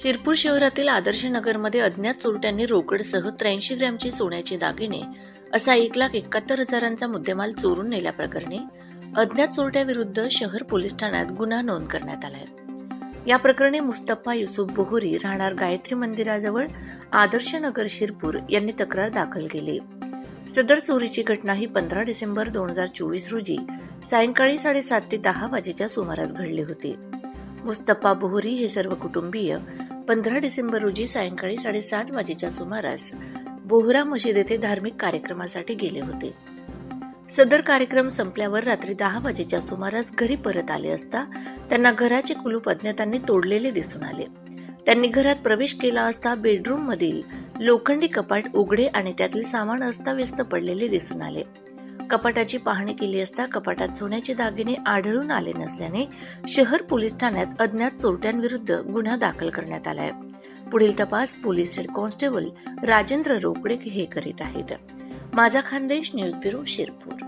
शिरपूर शहरातील आदर्श नगरमध्ये अज्ञात चोरट्यांनी रोकडसह त्र्याऐंशी ग्रॅमचे सोन्याचे दागिने असा एक लाख एकाहत्तर हजारांचा मुद्देमाल चोरून नेल्याप्रकरणी अज्ञात चोरट्याविरुद्ध शहर पोलीस ठाण्यात गुन्हा नोंद करण्यात आलाय. या प्रकरणी मुस्तफा युसुफ बोहरी राहणार गायत्री मंदिराजवळ आदर्श नगर शिरपूर यांनी तक्रार दाखल केली. सदर चोरीची घटना ही पंधरा डिसेंबर दोन हजार चोवीस रोजी सायंकाळी साडेसात ते दहा वाजेच्या सुमारास घडली होती. मुस्तफा बोहरी हे सर्व कुटुंबीय पंधरा डिसेंबर रोजी सायंकाळी साडेसात वाजेच्या सुमारास बोहरा मशीद येथे धार्मिक कार्यक्रमासाठी गेले होते. सदर कार्यक्रम संपल्यावर रात्री दहा वाजेच्या सुमारास घरी परत आले असता त्यांना घराचे कुलूप अज्ञातांनी तोडलेले दिसून आले. त्यांनी घरात प्रवेश केला असता बेडरूम मधील लोखंडी कपाट उघडे आणि त्यातील सामान अस्ताव्यस्त पडलेले दिसून आले. कपाटाची पाहणी केली असता कपाटात सोन्याचे दागिने आढळून आले नसल्याने शहर पोलीस ठाण्यात अज्ञात चोरट्यांविरुद्ध गुन्हा दाखल करण्यात आलाय. पुढील तपास police head constable Rajendra Rokade हे करीत आहेत. माझा खानदेश न्यूज ब्युरो शिरपूर.